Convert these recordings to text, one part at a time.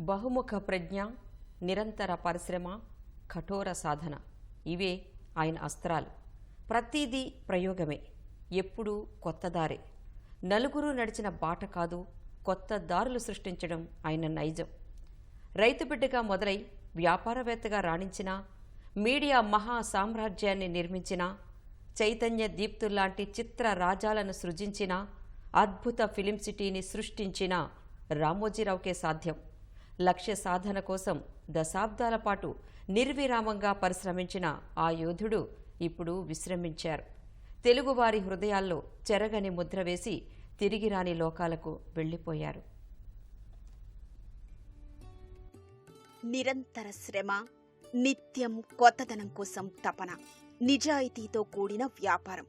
బహుముఖ ప్రజ్ఞ నిరంతర పరిశ్రమ కఠోర సాధన. ఇవే ఆయన అస్త్రాలు. ప్రతిదీ ప్రయోగమే. ఎప్పుడూ కొత్త దారే. నలుగురు నడిచిన బాట కాదు కొత్త దారులు సృష్టించడం ఆయన నైజం. రైతు బిడ్డగా మొదలై వ్యాపారవేత్తగా రాణించిన మీడియా మహా సామ్రాజ్యాన్ని నిర్మించిన చైతన్య దీప్తుల్లాంటి చిత్ర రాజాలను సృజించిన అద్భుత ఫిలిం సిటీని సృష్టించిన రామోజీరావుకే సాధ్యం. లక్ష్య సాధన కోసం దశాబ్దాల పాటు నిర్విరామంగా పరిశ్రమించిన ఆ యోధుడు ఇప్పుడు విశ్రమించారు. తెలుగువారి హృదయాల్లో చెరగని ముద్ర వేసి తిరిగి రాని లోకాలకు వెళ్ళిపోయారు. నిరంతర శ్రమ నిత్యం కొత్తదనం కోసం తపన నిజాయితీతో కూడిన వ్యాపారం.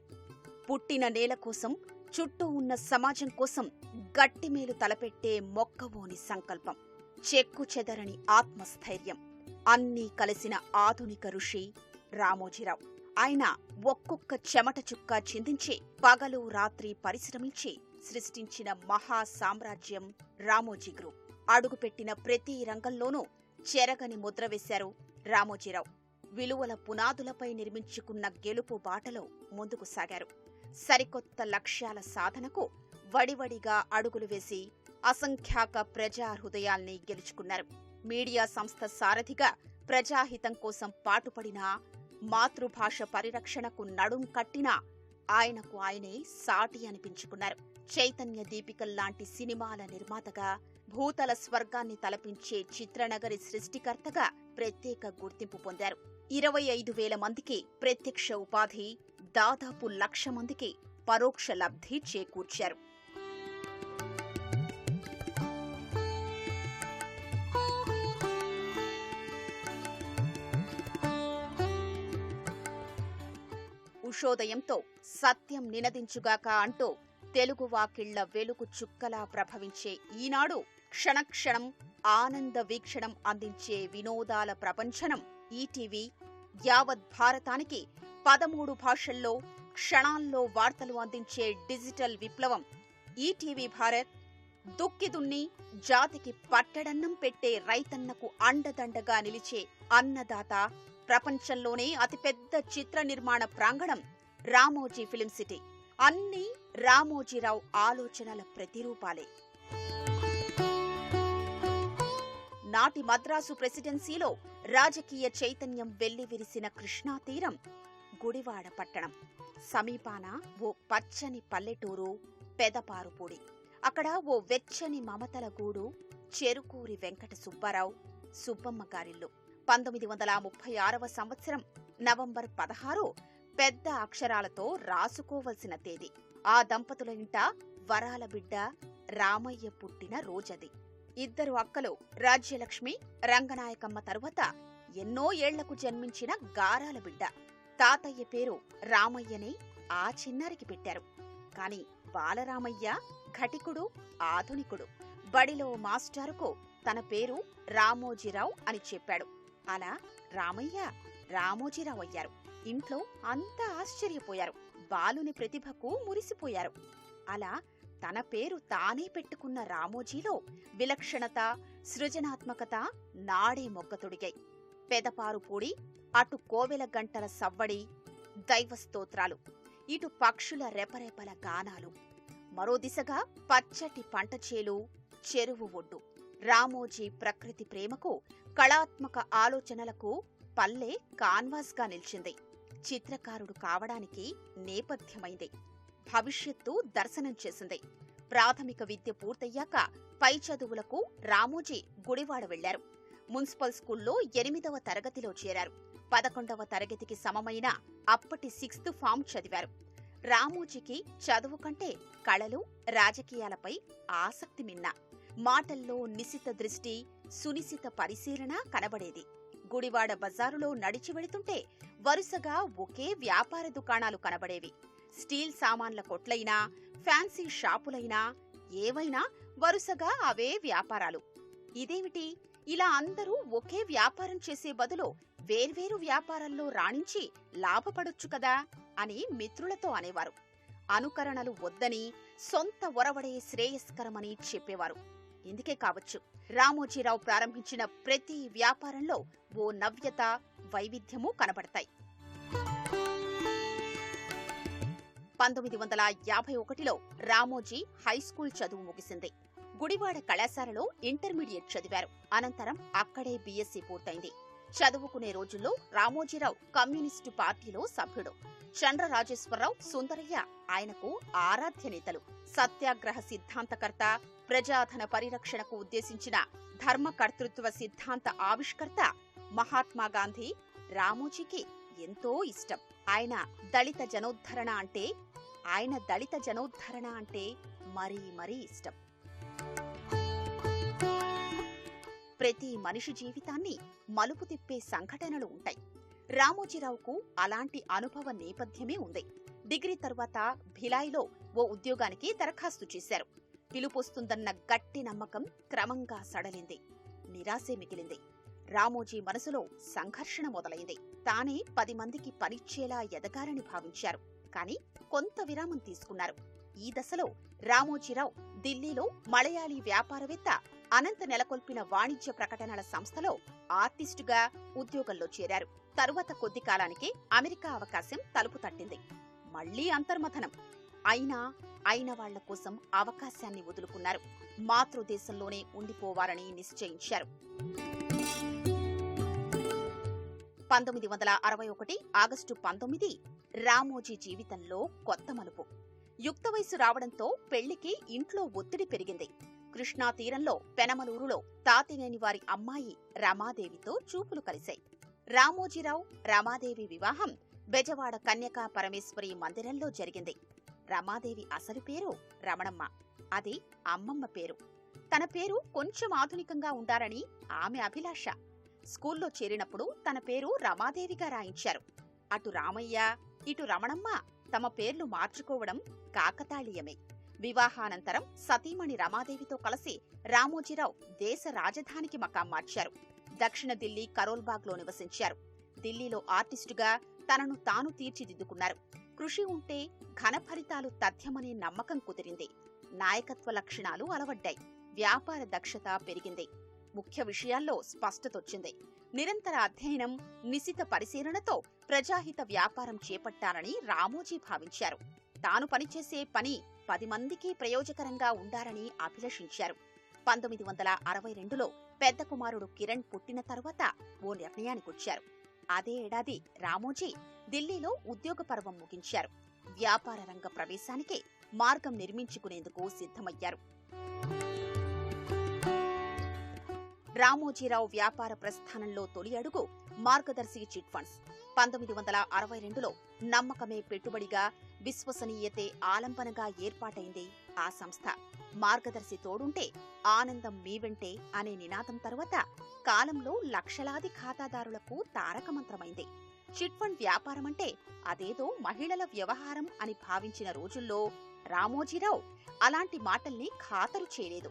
పుట్టిన నేల కోసం చుట్టూ ఉన్న సమాజం కోసం గట్టిమేలు తలపెట్టే మొక్కవోని సంకల్పం. చెక్కు చెదరని ఆత్మస్థైర్యం. అన్నీ కలిసిన ఆధునిక ఋషి రామోజీరావు. ఆయన ఒక్కొక్క చెమట చుక్క చిందించి పగలు రాత్రి పరిశ్రమించి సృష్టించిన మహా సామ్రాజ్యం రామోజీ గ్రూప్. అడుగుపెట్టిన ప్రతి రంగంలోనూ చెరగని ముద్ర వేశారు రామోజీరావు. విలువల పునాదులపై నిర్మించుకున్న గెలుపు బాటలో ముందుకు సాగారు. సరికొత్త లక్ష్యాల సాధనకు వడివడిగా అడుగులు వేసి అసంఖ్యాక ప్రజా హృదయాల్ని గెలుచుకున్నారు. మీడియా సంస్థ సారథిగా ప్రజాహితం కోసం పాటుపడిన మాతృభాష పరిరక్షణకు నడుం కట్టిన ఆయనకు ఆయనే సాటి అనిపించుకున్నారు. చైతన్య దీపికల్లాంటి సినిమాల నిర్మాతగా భూతల స్వర్గాన్ని తలపించే చిత్రనగరి సృష్టికర్తగా ప్రత్యేక గుర్తింపు పొందారు. ఇరవై ఐదు వేల మందికి ప్రత్యక్ష ఉపాధి దాదాపు లక్ష మందికి పరోక్ష లబ్ధి చేకూర్చారు. ఉషోదయంతో సత్యం నినదించుగాక అంటూ తెలుగు వాకిళ్ళ వెలుగు చుక్కలా ప్రభవించే ఈనాడు క్షణక్షణం ఆనంద వీక్షణం అందించే వినోదాల ప్రపంచనం ఈటీవీ యావత్ భారతానికి పదమూడు భాషల్లో క్షణాల్లో వార్తలు అందించే డిజిటల్ విప్లవం ఈటీవీ భారత్ దుక్కి దున్ని జాతికి పట్టడన్నం పెట్టే రైతన్నకు అండదండగా నిలిచే అన్నదాత ప్రపంచంలోనే అతిపెద్ద చిత్ర నిర్మాణ ప్రాంగణం రామోజీ ఫిలిం సిటీ. అన్ని రామోజీరావు ఆలోచనల ప్రతిరూపాలే. నాటి మద్రాసు ప్రెసిడెన్సీలో రాజకీయ చైతన్యం వెల్లివిరిసిన కృష్ణా తీరం గుడివాడ పట్టణం. సమీపాన ఓ పచ్చని పల్లెటూరు పెదపారుపూడి. అక్కడ ఓ వెచ్చని మమతల గూడు చెరుకూరి వెంకట సుబ్బారావు సుబ్బమ్మ గారిల్లు. పంతొమ్మిది వందల ముప్పై ఆరవ సంవత్సరం నవంబర్ పదహారు పెద్ద అక్షరాలతో రాసుకోవలసిన తేదీ. ఆ దంపతుల ఇంట వరాల బిడ్డ రామయ్య పుట్టిన రోజది. ఇద్దరు అక్కలు రాజ్యలక్ష్మి రంగనాయకమ్మ తరువాత ఎన్నో ఏళ్ళకు జన్మించిన గారాల బిడ్డ. తాతయ్య పేరు రామయ్యనే ఆ చిన్నారికి పెట్టారు. కాని బాలరామయ్య ఘటికుడు ఆధునికుడు. బడిలో మాస్టారుకు తన పేరు రామోజీరావు అని చెప్పాడు. అలా రామయ్య రామోజీరావు అయ్యారు ఇంట్లో అంతా ఆశ్చర్యపోయారు. బాలుని ప్రతిభకు మురిసిపోయారు. అలా తన పేరు తానే పెట్టుకున్న రామోజీలో విలక్షణత సృజనాత్మకత నాడే మొగ్గతొడిగాయి పెదపారుపూడి అటు కోవెల గంటల సవ్వడి దైవస్తోత్రాలు ఇటు పక్షుల రెపరెపల గానాలు. మరో దిశగా పచ్చటి పంటచేలు చెరువు ఒడ్డు. రామోజీ ప్రకృతి ప్రేమకు కళాత్మక ఆలోచనలకు పల్లె కాన్వాస్గా నిలిచింది. చిత్రకారుడు కావడానికి నేపథ్యమైంది. భవిష్యత్తు దర్శనం చేసింది. ప్రాథమిక విద్య పూర్తయ్యాక పై చదువులకు రామోజీ గుడివాడ వెళ్ళారు. మున్సిపల్ స్కూల్లో ఎనిమిదవ తరగతిలో చేరారు. పదకొండవ తరగతికి సమమైన అప్పటి సిక్స్త్ ఫామ్ చదివారు. రామోజీకి చదువు కంటే కళలు రాజకీయాలపై ఆసక్తి మిన్నా. మాటల్లో నిశిత దృష్టి సునిశిత పరిశీలన కనబడేది. గుడివాడ బజారులో నడిచి వెళుతుంటే వరుసగా ఒకే వ్యాపార దుకాణాలు కనబడేవి. స్టీల్ సామాన్ల కొట్లైనా ఫ్యాన్సీ షాపులైనా ఏవైనా వరుసగా అవే వ్యాపారాలు. ఇదేమిటి? ఇలా అందరూ ఒకే వ్యాపారం చేసే బదులు వేర్వేరు వ్యాపారాల్లో రాణించి లాభపడొచ్చు కదా అని మిత్రులతో అనేవారు. అనుకరణలు వద్దని సొంత ఒరవడే శ్రేయస్కరమని చెప్పేవారు. ఇందుకే కావచ్చు. రామోజీరావు ప్రారంభించిన ప్రతి వ్యాపారంలో ఓ నవ్యత వైవిధ్యము కనబడతాయి. పంతొమ్మిది వందల యాభై ఒకటిలో రామోజీ హై స్కూల్ చదువు ముగిసింది. గుడివాడ కళాశాలలో ఇంటర్మీడియట్ చదివారు. అనంతరం అక్కడే బీఎస్సీ పూర్తయింది. చదువుకునే రోజుల్లో రామోజీరావు కమ్యూనిస్టు పార్టీలో సభ్యుడు. చంద్ర రాజేశ్వరరావు సుందరయ్య ఆయనకు ఆరాధ్య నేతలు. సత్యాగ్రహ సిద్ధాంతకర్త ప్రజాధన పరిరక్షణకు ఉద్దేశించిన ధర్మకర్తృత్వ సిద్ధాంత ఆవిష్కర్త మహాత్మా గాంధీ రామోజీకి ఎంతో ఇష్టం. ఆయన దళిత జనోద్ధరణ అంటే ఆయన దళిత జనోద్ధరణ అంటే మరీ మరీ ఇష్టం. ప్రతి మనిషి జీవితాన్ని మలుపు తిప్పే సంఘటనలు ఉంటాయి. రామోజీరావుకు అలాంటి అనుభవ నేపథ్యమే ఉంది. డిగ్రీ తర్వాత భిలాయిలో ఓ ఉద్యోగానికి దరఖాస్తు చేశారు. పిలుపొస్తుందన్న గట్టి నమ్మకం క్రమంగా సడలింది. నిరాశే మిగిలింది. రామోజీ మనసులో సంఘర్షణ మొదలైంది. తానే పది మందికి పనిచ్చేలా ఎదగాలని భావించారు. కాని కొంత విరామం తీసుకున్నారు. ఈ దశలో రామోజీరావు ఢిల్లీలో మలయాళీ వ్యాపారవేత్త అనంత నెలకొల్పిన వాణిజ్య ప్రకటనల సంస్థలో ఆర్టిస్టుగా ఉద్యోగంలో చేరారు. తరువాత కొద్ది కాలానికి అమెరికా అవకాశం తలుపు తట్టింది. మళ్ళీ అంతర్మథనం. అయినా అయిన వాళ్ళ కోసం అవకాశాన్ని వదులుకున్నారు. మాతృదేశంలోనే ఉండిపోవాలని నిశ్చయించారు. పంతొమ్మిది వందల అరవై ఒకటి ఆగస్టు పంతొమ్మిది రామోజీ జీవితంలో కొత్త మలుపు. యుక్త వయసు రావడంతో పెళ్ళికి ఇంట్లో ఒత్తిడి పెరిగింది. కృష్ణా తీరంలో పెనమలూరులో తాతినేని వారి అమ్మాయి రమాదేవితో చూపులు కలిశాయి. రామోజీరావు రమాదేవి వివాహం బెజవాడ కన్యకా పరమేశ్వరి మందిరంలో జరిగింది. రమాదేవి అసలు పేరు రమణమ్మ. అది అమ్మమ్మ పేరు. తన పేరు కొంచెం ఆధునికంగా ఉండాలని ఆమె అభిలాష. స్కూల్లో చేరినప్పుడు తన పేరు రమాదేవిగా రాయించారు. అటు రామయ్య ఇటు రమణమ్మ తమ పేర్లు మార్చుకోవడం కాకతాళీయమే. వివాహానంతరం సతీమణి రమాదేవితో కలిసి రామోజీరావు దేశ రాజధానికి మకాం మార్చారు. దక్షిణ ఢిల్లీ కరోల్బాగ్లో నివసించారు. ఢిల్లీలో ఆర్టిస్టుగా తనను తాను తీర్చిదిద్దుకున్నారు. కృషి ఉంటే ఘన ఫలితాలు తథ్యమనే నమ్మకం కుదిరింది. నాయకత్వ లక్షణాలు అలవడ్డాయి. వ్యాపార దక్షత పెరిగింది. ముఖ్య విషయాల్లో స్పష్టతొచ్చింది. నిరంతర అధ్యయనం నిశిత పరిశీలనతో ప్రజాహిత వ్యాపారం చేపట్టాలని రామోజీ భావించారు. తాను పనిచేసే పని పది మందికి ప్రయోజకరంగా ఉండాలని అభిలషించారు. పంతొమ్మిది వందల అరవై రెండులో పెద్ద కుమారుడు కిరణ్ పుట్టిన తరువాత ఓ నిర్ణయానికొచ్చారు. అదే ఏడాది రామోజీ ఢిల్లీలో ఉద్యోగ పర్వం ముగించారు. వ్యాపార రంగ ప్రవేశానికి మార్గం నిర్మించుకునేందుకు సిద్ధమయ్యారు. రామోజీరావు వ్యాపార ప్రస్థానంలో తొలి అడుగు మార్గదర్శి చిట్ ఫండ్స్. పంతొమ్మిది వందల అరవై రెండులో నమ్మకమే పెట్టుబడిగా విశ్వసనీయతే ఆలంబనగా ఏర్పాటైంది ఆ సంస్థ. మార్గదర్శి తోడుంటే ఆనందం మీ వెంటే అనే నినాదం తరువాత కాలంలో లక్షలాది ఖాతాదారులకు తారకమంత్రమైంది చిట్ ఫండ్ వ్యాపారం అంటే అదేదో మహిళల వ్యవహారం అని భావించిన రోజుల్లో రామోజీరావు అలాంటి మాటల్ని ఖాతరు చేయలేదు.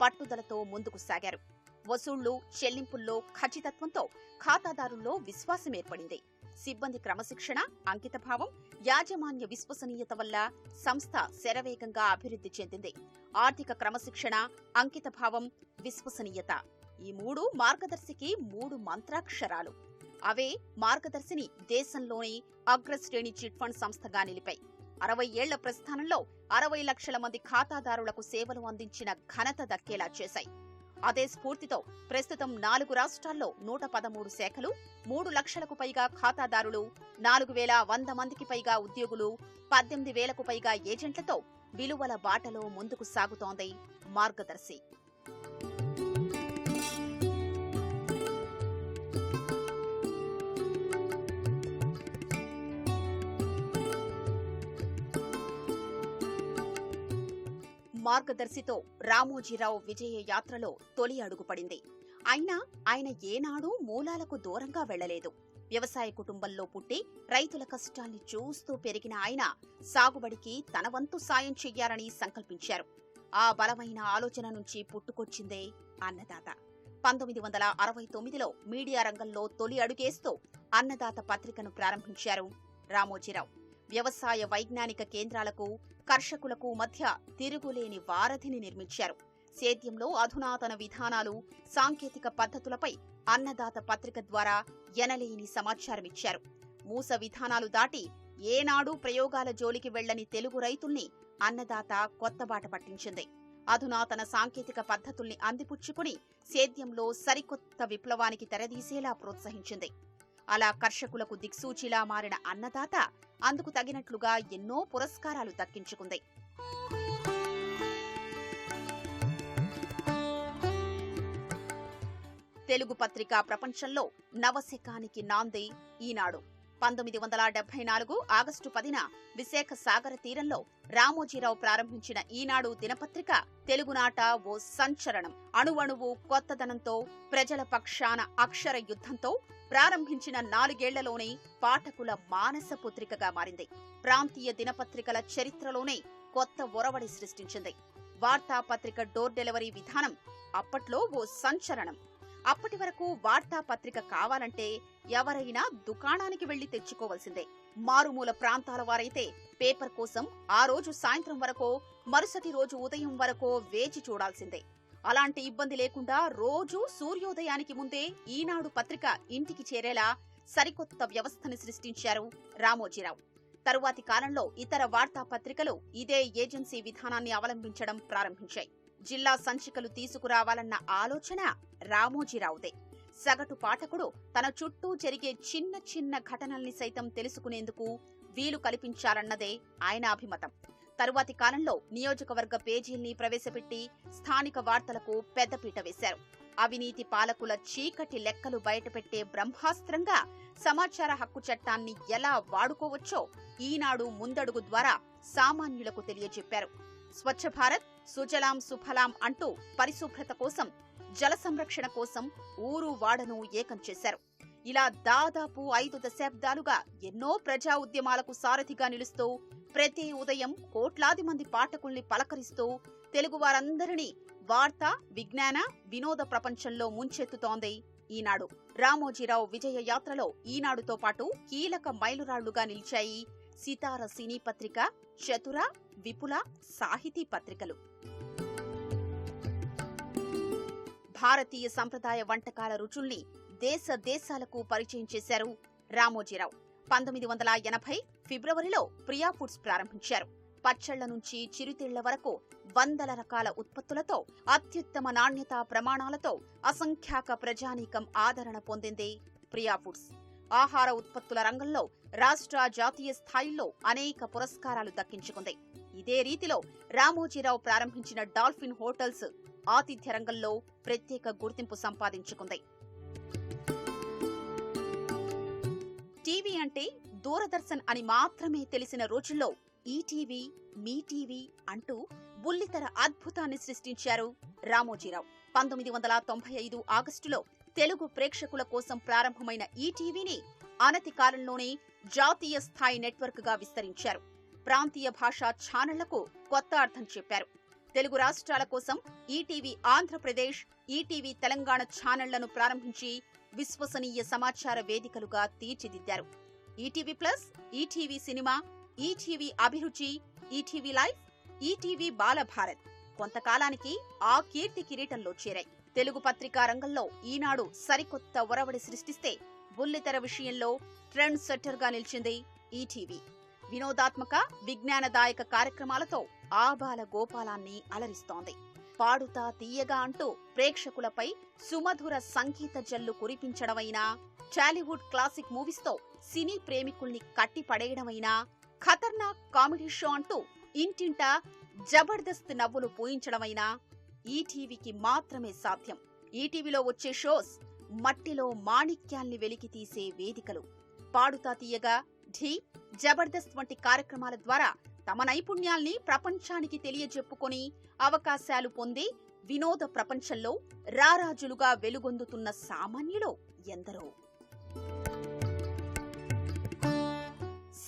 పట్టుదలతో ముందుకు సాగారు. వసూళ్ళు చెల్లింపుల్లో ఖచ్చితత్వంతో ఖాతాదారుల్లో విశ్వాసం ఏర్పడింది. సిబ్బంది క్రమశిక్షణ అంకితభావం యాజమాన్య విశ్వసనీయత వల్ల సంస్థ శరవేగంగా అభివృద్ధి చెందింది. ఆర్థిక క్రమశిక్షణ అంకితభావం విశ్వసనీయత ఈ మూడు మార్గదర్శికి మూడు మంత్రాక్షరాలు. అవే మార్గదర్శిని దేశంలోని అగ్రశ్రేణి చిట్ ఫండ్ సంస్థగా నిలిపాయి. అరవై ఏళ్ళ ప్రస్థానంలో అరవై లక్షల మంది ఖాతాదారులకు సేవలు అందించిన ఘనత దక్కేలా చేశాయి. అదే స్ఫూర్తితో ప్రస్తుతం నాలుగు రాష్ట్రాల్లో నూట పదమూడు శాఖలు మూడు లక్షలకు పైగా ఖాతాదారులు నాలుగు వేల వంద మందికి పైగా ఉద్యోగులు పద్దెనిమిది వేలకు పైగా ఏజెంట్లతో విలువల బాటలో ముందుకు సాగుతోంది మార్గదర్శి. మార్గదర్శితో రామోజీరావు విజయ యాత్రలో తొలి అడుగుపడింది అయినా ఆయన ఏనాడూ మూలాలకు దూరంగా వెళ్ళలేదు వ్యవసాయ కుటుంబంలో పుట్టి రైతుల కష్టాల్ని చూస్తూ పెరిగిన ఆయన సాగుబడికి తన వంతు సాయం చెయ్యాలని సంకల్పించారు. ఆ బలమైన ఆలోచన నుంచి పుట్టుకొచ్చిందే అన్నదాత. పంతొమ్మిది వందల అరవై తొమ్మిదిలో మీడియా రంగంలో తొలి అడుగేస్తూ అన్నదాత పత్రికను ప్రారంభించారు రామోజీరావు. వ్యవసాయ వైజ్ఞానిక కేంద్రాలకు కర్షకులకు మధ్య తిరుగులేని వారధిని నిర్మించారు. సేద్యంలో అధునాతన విధానాలు సాంకేతిక పద్ధతులపై అన్నదాత పత్రిక ద్వారా ఎనలేని సమాచారమిచ్చారు మూస విధానాలు దాటి ఏనాడు ప్రయోగాల జోలికి వెళ్ళని తెలుగు రైతుల్ని అన్నదాత కొత్త బాట పట్టించింది. అధునాతన సాంకేతిక పద్ధతుల్ని అందిపుచ్చుకుని సేద్యంలో సరికొత్త విప్లవానికి తెరదీసేలా ప్రోత్సహించింది. అలా కర్షకులకు దిక్సూచిలా మారిన అన్నదాత అందుకు తగినట్లుగా ఎన్నో పురస్కారాలు దక్కించుకుంది. తెలుగు పత్రికా ప్రపంచంలో నవశకానికి నాంది ఈనాడు. పంతొమ్మిది వందల డెబ్బై నాలుగు ఆగస్టు పదిన విశాఖ సాగర తీరంలో రామోజీరావు ప్రారంభించిన ఈనాడు దినపత్రిక తెలుగునాట ఓ సంచలనం. అణువణువు కొత్తదనంతో ప్రజల పక్షాన అక్షర యుద్ధంతో ప్రారంభించిన నాలుగేళ్ళలోనే పాఠకుల మానస పుత్రికగా మారింది. ప్రాంతీయ దినపత్రికల చరిత్రలోనే కొత్త ఒరవడి సృష్టించింది. వార్తాపత్రిక డోర్ డెలివరీ విధానం అప్పట్లో ఓ సంచలనం. అప్పటి వరకు వార్తాపత్రిక కావాలంటే ఎవరైనా దుకాణానికి వెళ్ళి తెచ్చుకోవలసిందే. మారుమూల ప్రాంతాల వారైతే పేపర్ కోసం ఆ రోజు సాయంత్రం వరకో మరుసటి రోజు ఉదయం వరకో వేచి చూడాల్సిందే. అలాంటి ఇబ్బంది లేకుండా రోజూ సూర్యోదయానికి ముందే ఈనాడు పత్రిక ఇంటికి చేరేలా సరికొత్త వ్యవస్థను సృష్టించారు రామోజీరావు. తరువాతి కాలంలో ఇతర వార్తాపత్రికలు ఇదే ఏజెన్సీ విధానాన్ని అవలంబించడం ప్రారంభించాయి. జిల్లా సంచికలు తీసుకురావాలన్న ఆలోచన రామోజీరావుదే. సగటు పాఠకుడు తన చుట్టూ జరిగే చిన్న చిన్న ఘటనల్ని సైతం తెలుసుకునేందుకు వీలు కల్పించాలన్నదే ఆయన అభిమతం. తరువాతి కాలంలో నియోజకవర్గ పేజీల్ని ప్రవేశపెట్టి స్థానిక వార్తలకు పెద్దపీట వేశారు. అవినీతి పాలకుల చీకటి లెక్కలు బయటపెట్టే బ్రహ్మాస్త్రంగా సమాచార హక్కు చట్టాన్ని ఎలా వాడుకోవచ్చో ఈనాడు ముందడుగు ద్వారా సామాన్యులకు తెలియజెప్పారు. స్వచ్ఛ భారత్ సుజలాం సుఫలాం అంటూ పరిశుభ్రత కోసం జల సంరక్షణ కోసం ఊరు వాడను ఏకం చేశారు. ఇలా దాదాపు ఐదు దశాబ్దాలుగా ఎన్నో ప్రజా ఉద్యమాలకు సారథిగా నిలుస్తూ ప్రతి ఉదయం కోట్లాది మంది పాఠకుల్ని పలకరిస్తూ తెలుగువారందరినీ వార్త విజ్ఞాన వినోద ప్రపంచంలో ముంచెత్తుతోంది. ఈనాడు రామోజీరావు విజయ యాత్రలో ఈనాడుతో పాటు కీలక మైలురాళ్ళుగా నిలిచాయి సితార సినీ పత్రిక చతుర విపుల సాహితీ పత్రికలు. భారతీయ సంప్రదాయ వంటకాల రుచుల్ని దేశ దేశాలకు పరిచయం చేశారు రామోజీరావు. పంతొమ్మిది వందల ఎనభై ఫిబ్రవరిలో ప్రియా ఫుడ్స్ ప్రారంభించారు. పచ్చళ్ళ నుంచి చిరుతిళ్ళ వరకు వందల రకాల ఉత్పత్తులతో అత్యుత్తమ నాణ్యతా ప్రమాణాలతో అసంఖ్యాక ప్రజానీకం ఆదరణ పొందింది ప్రియా ఫుడ్స్. ఆహార ఉత్పత్తుల రంగంలో రాష్ట్ర జాతీయ స్థాయిల్లో అనేక పురస్కారాలు దక్కించుకుంది. ఇదే రీతిలో రామోజీరావు ప్రారంభించిన డాల్ఫిన్ హోటల్స్ ఆతిథ్య రంగంలో ప్రత్యేక గుర్తింపు సంపాదించుకుంది. టీవీ అంటే దూరదర్శన్ అని మాత్రమే తెలిసిన రోజుల్లో ఈటీవీ మీ టీవీ అంటూ బుల్లితెర అద్భుతాన్ని సృష్టించారు రామోజీరావు. పంతొమ్మిది వందల తొంభై ఐదు ఆగస్టులో తెలుగు ప్రేక్షకుల కోసం ప్రారంభమైన ఈటీవీని అనతి కాలంలోనే జాతీయ స్థాయి నెట్వర్క్గా విస్తరించారు. ప్రాంతీయ భాషా ఛానళ్ళకు కొత్త అర్థం చెప్పారు. తెలుగు రాష్ట్రాల కోసం ఈటీవీ ఆంధ్రప్రదేశ్ ఈటీవీ తెలంగాణ ఛానళ్ళను ప్రారంభించి విశ్వసనీయ సమాచార వేదికలుగా తీర్చిదిద్దారు. ETV plus ETV cinema ETV Abhiruchi ETV life ETV Balabharat కొంతకాలానికి ఆ కీర్తి కిరీటంలో చేరాయి. తెలుగు పత్రికా రంగంలో ఈనాడు సరికొత్త ఒరవడి సృష్టిస్తే బుల్లితెర విషయంలో ట్రెండ్ సెట్టర్గా నిలిచింది ఈటీవీ. వినోదాత్మక విజ్ఞానదాయక కార్యక్రమాలతో ఆబాల గోపాలాన్ని అలరిస్తోంది. పాడుతా తీయగా అంటూ ప్రేక్షకులపై సుమధుర సంగీత జల్లు కురిపించడమైనా టాలీవుడ్ క్లాసిక్ మూవీస్తో సినీ ప్రేమికుల్ని కట్టిపడేయడమైనా ఖతర్నాక్ కామెడీ షో అంటూ ఇంటింటా జబర్దస్త్ నవ్వులు పూయించడమైనా ఈటీవీకి మాత్రమే సాధ్యం. ఈటీవీలో వచ్చే షోస్ మట్టిలో మాణిక్యాల్ని వెలికి తీసే వేదికలు. పాడుతా తీయగా ఢీ జబర్దస్త్ వంటి కార్యక్రమాల ద్వారా తమ నైపుణ్యాల్ని ప్రపంచానికి తెలియజెప్పుకొని అవకాశాలు పొంది వినోద ప్రపంచంలో రారాజులుగా వెలుగొందుతున్న సామాన్యులు ఎందరో?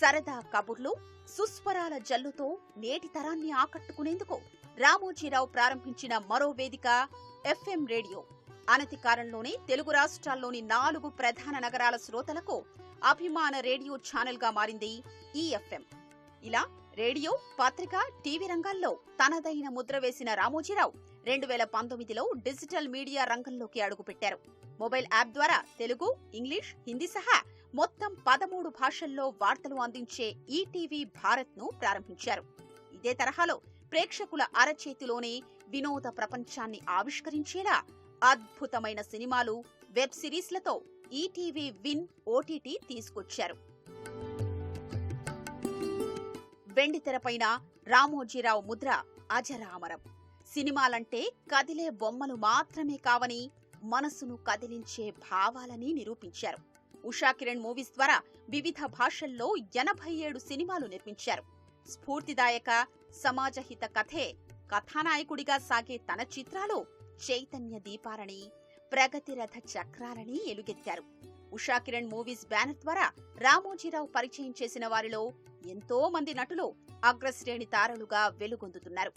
సరదా కబుర్లు సుస్వరాల జల్లుతో నేటి తరాన్ని ఆకట్టుకునేందుకు రామోజీరావు ప్రారంభించిన మరో వేదిక ఎఫ్ఎం రేడియో. అనతి కాలంలోనే తెలుగు రాష్ట్రాల్లోని నాలుగు ప్రధాన నగరాల శ్రోతలకు అభిమాన రేడియో ఛానల్గా మారింది ఈ ఎఫ్ఎం. ఇలా రేడియో పత్రిక టీవీ రంగాల్లో తనదైన ముద్ర వేసిన రామోజీరావు రెండు వేల పంతొమ్మిదిలో డిజిటల్ మీడియా రంగంలోకి అడుగుపెట్టారు. మొబైల్ యాప్ ద్వారా తెలుగు ఇంగ్లీష్ హిందీ సహా మొత్తం పదమూడు భాషల్లో వార్తలు అందించే ఈటీవీ భారత్ను ప్రారంభించారు. ఇదే తరహాలో ప్రేక్షకుల అరచేతిలోనే వినోద ప్రపంచాన్ని ఆవిష్కరించేలా అద్భుతమైన సినిమాలు వెబ్ సిరీస్లతో ఈటీవీ విన్ ఓటీటీ తీసుకొచ్చారు. వెండితెరపైన రామోజీరావు ముద్ర అజరామరం. సినిమాలంటే కదిలే బొమ్మలు మాత్రమే కావని మనసును కదిలించే భావాలని నిరూపించారు. ఉషా కిరణ్ మూవీస్ ద్వారా వివిధ భాషల్లో ఎనభై ఏడు సినిమాలు నిర్మించారు. స్ఫూర్తిదాయక సమాజహిత కథే కథానాయకుడిగా సాగే తన చిత్రాలు చైతన్య దీపాలని ప్రగతిరథ చక్రాలని ఎలుగెత్తారు. ఉషా కిరణ్ మూవీస్ బ్యానర్ ద్వారా రామోజీరావు పరిచయం చేసిన వారిలో ఎంతో మంది నటులు అగ్రశ్రేణి తారలుగా వెలుగొందుతున్నారు.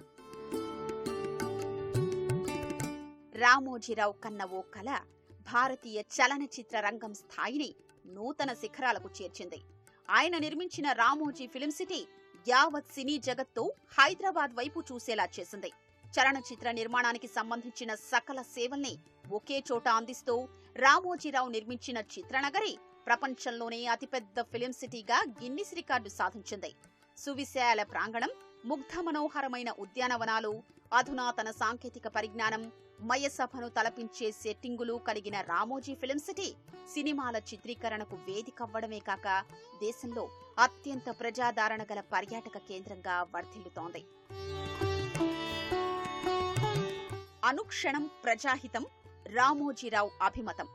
రామోజీరావు కన్న ఓ కళ భారతీయ చలనచిత్ర రంగం స్థాయిని నూతన శిఖరాలకు చేర్చింది. ఆయన నిర్మించిన రామోజీ ఫిలిం సిటీ యావత్ సినీ జగత్తు హైదరాబాద్ వైపు చూసేలా చేసింది. చలనచిత్ర నిర్మాణానికి సంబంధించిన సకల సేవల్ని ఒకే చోట అందిస్తూ రామోజీరావు నిర్మించిన చిత్రనగరి ప్రపంచంలోనే అతిపెద్ద ఫిలిం సిటీగా గిన్నిస్ రికార్డు సాధించింది. సువిశాల ప్రాంగణం ముగ్ధ మనోహరమైన ఉద్యానవనాలు అధునాతన సాంకేతిక పరిజ్ఞానం మయసభను తలపించే సెట్టింగులు కలిగిన రామోజీ ఫిలిం సిటీ సినిమాల చిత్రీకరణకు వేదికవ్వడమే కాక దేశంలో అత్యంత ప్రజాదరణ గల పర్యాటక కేంద్రంగా వర్ధిల్లుతోంది. అనుక్షణం ప్రజాహితం రామోజీరావు అభిమతం.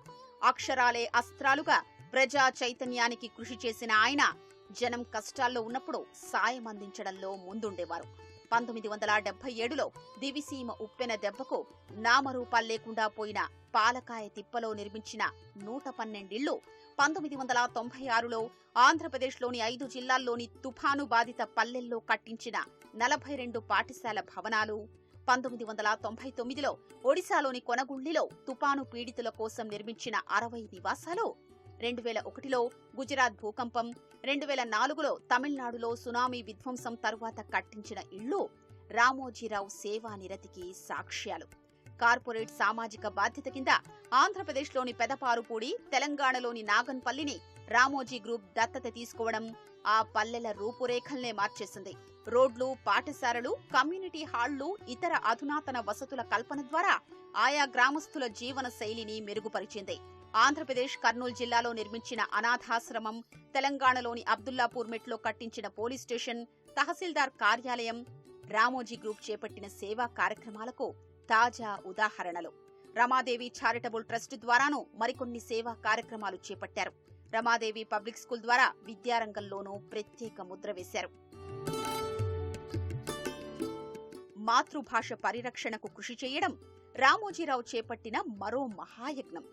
అక్షరాలే అస్త్రాలుగా ప్రజా చైతన్యానికి కృషి చేసిన ఆయన జనం కష్టాల్లో ఉన్నప్పుడు సాయం అందించడంలో ముందుండేవారు. పంతొమ్మిది వందల డెబ్బై ఏడులో దివిసీమ ఉప్పెన దెబ్బకు నామరూపాలు లేకుండా పోయిన పాలకాయ తిప్పలో నిర్మించిన నూట పన్నెండిళ్ళు పంతొమ్మిది వందల తొంభై ఆరులో ఆంధ్రప్రదేశ్లోని ఐదు జిల్లాల్లోని తుఫాను బాధిత పల్లెల్లో కట్టించిన నలభై రెండు పాఠశాల భవనాలు పంతొమ్మిది వందల తొంభై తొమ్మిదిలో ఒడిశాలోని కొనగుండ్లిలో తుపాను పీడితుల కోసం నిర్మించిన అరవై నివాసాలు రెండు వేల ఒకటిలో గుజరాత్ భూకంపం రెండు వేల నాలుగులో తమిళనాడులో సునామీ విధ్వంసం తరువాత కట్టించిన ఇళ్ళు రామోజీరావు సేవా నిరతికి సాక్ష్యాలు. కార్పొరేట్ సామాజిక బాధ్యత కింద ఆంధ్రప్రదేశ్లోని పెదపారుపూడి తెలంగాణలోని నాగన్పల్లిని రామోజీ గ్రూప్ దత్తత తీసుకోవడం ఆ పల్లెల రూపురేఖల్నే మార్చేసింది. రోడ్లు పాఠశాలలు కమ్యూనిటీ హాళ్ళు ఇతర అధునాతన వసతుల కల్పన ద్వారా ఆయా గ్రామస్తుల జీవన శైలిని మెరుగుపరిచింది. ఆంధ్రప్రదేశ్ కర్నూలు జిల్లాలో నిర్మించిన అనాథాశ్రమం తెలంగాణలోని అబ్దుల్లాపూర్ మెట్లో కట్టించిన పోలీస్ స్టేషన్ తహసీల్దార్ కార్యాలయం రామోజీ గ్రూప్ చేపట్టిన సేవా కార్యక్రమాలకు తాజా ఉదాహరణలు. రమాదేవి చారిటబుల్ ట్రస్ట్ ద్వారాను మరికొన్ని సేవా కార్యక్రమాలు చేపట్టారు. రమాదేవి పబ్లిక్ స్కూల్ ద్వారా విద్యారంగంలోనూ ప్రత్యేక ముద్ర వేశారు. మాతృభాష పరిరక్షణకు కృషి చేయడం రామోజీరావు చేపట్టిన మరో మహాయజ్ఞం.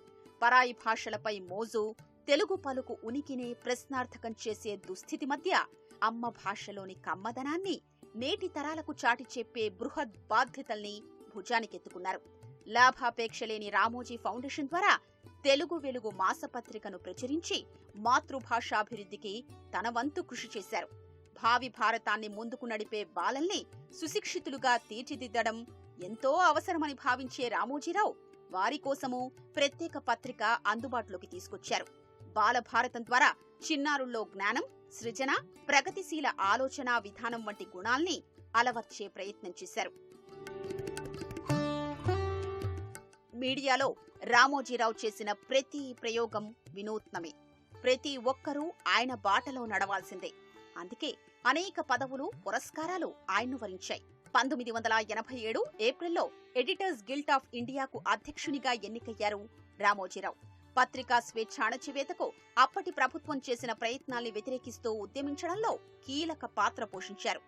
పరాయి భాషలపై మోజు తెలుగు పలుకు ఉనికినే ప్రశ్నార్థకం చేసే దుస్థితి మధ్య అమ్మ భాషలోని కమ్మదనాన్ని నేటి తరాలకు చాటి చెప్పే బృహద్ బాధ్యతల్ని భుజానికెత్తుకున్నారు. లాభాపేక్ష లేని రామోజీ ఫౌండేషన్ ద్వారా తెలుగు వెలుగు మాసపత్రికను ప్రచురించి మాతృభాషాభివృద్ధికి తన వంతు కృషి చేశారు. భావి భారతాన్ని ముందుకు నడిపే బాలల్ని సుశిక్షితులుగా తీర్చిదిద్దడం ఎంతో అవసరమని భావించే రామోజీరావు వారి కోసము ప్రత్యేక పత్రిక అందుబాటులోకి తీసుకొచ్చారు. బాలభారతం ద్వారా చిన్నారుల్లో జ్ఞానం సృజన ప్రగతిశీల ఆలోచన విధానం వంటి గుణాల్ని అలవర్చే ప్రయత్నం చేశారు. మీడియాలో రామోజీరావు చేసిన ప్రతి ప్రయోగం వినూత్నమే. ప్రతి ఒక్కరూ ఆయన బాటలో నడవాల్సిందే. అందుకే అనేక పదవులు పురస్కారాలు ఆయన్ను వరించాయి. పంతొమ్మిది వందల ఎనభై ఏడు ఏప్రిల్లో ఎడిటర్స్ గిల్ట్ ఆఫ్ ఇండియాకు అధ్యక్షునిగా ఎన్నికయ్యారు రామోజీరావు. పత్రికా స్వేచ్ఛ అణచివేతకు అప్పటి ప్రభుత్వం చేసిన ప్రయత్నాల్ని వ్యతిరేకిస్తూ ఉద్యమించడంలో కీలక పాత్ర పోషించారు.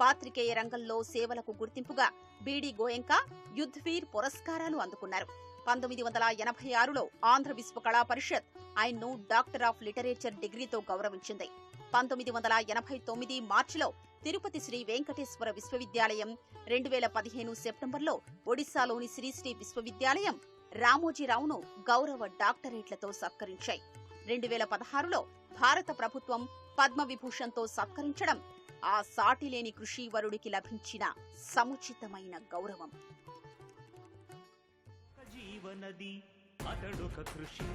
పాత్రికేయ రంగంలో సేవలకు గుర్తింపుగా బిడి గోయంకా యుద్ధ్వీర్ పురస్కారాలు అందుకున్నారు. పంతొమ్మిది వందల ఎనభై ఆరులో ఆంధ్ర విశ్వ కళా పరిషత్ ఆయన్ను డాక్టర్ ఆఫ్ లిటరేచర్ డిగ్రీతో గౌరవించింది. పంతొమ్మిది వందల ఎనభై తొమ్మిది మార్చిలో తిరుపతి శ్రీ వెంకటేశ్వర విశ్వవిద్యాలయం రెండు వేల పదిహేను సెప్టెంబర్లో ఒడిశాలోని శ్రీశ్రీ విశ్వవిద్యాలయం రామోజీరావును గౌరవ డాక్టరేట్లతో సత్కరించాయి. రెండు వేల పదహారులో భారత ప్రభుత్వం పద్మవిభూషణ్తో సత్కరించడం ఆ సాటిలేని కృషి వరుడికి లభించిన సముచితమైన గౌరవం. జీవనది అతడొక కృషి.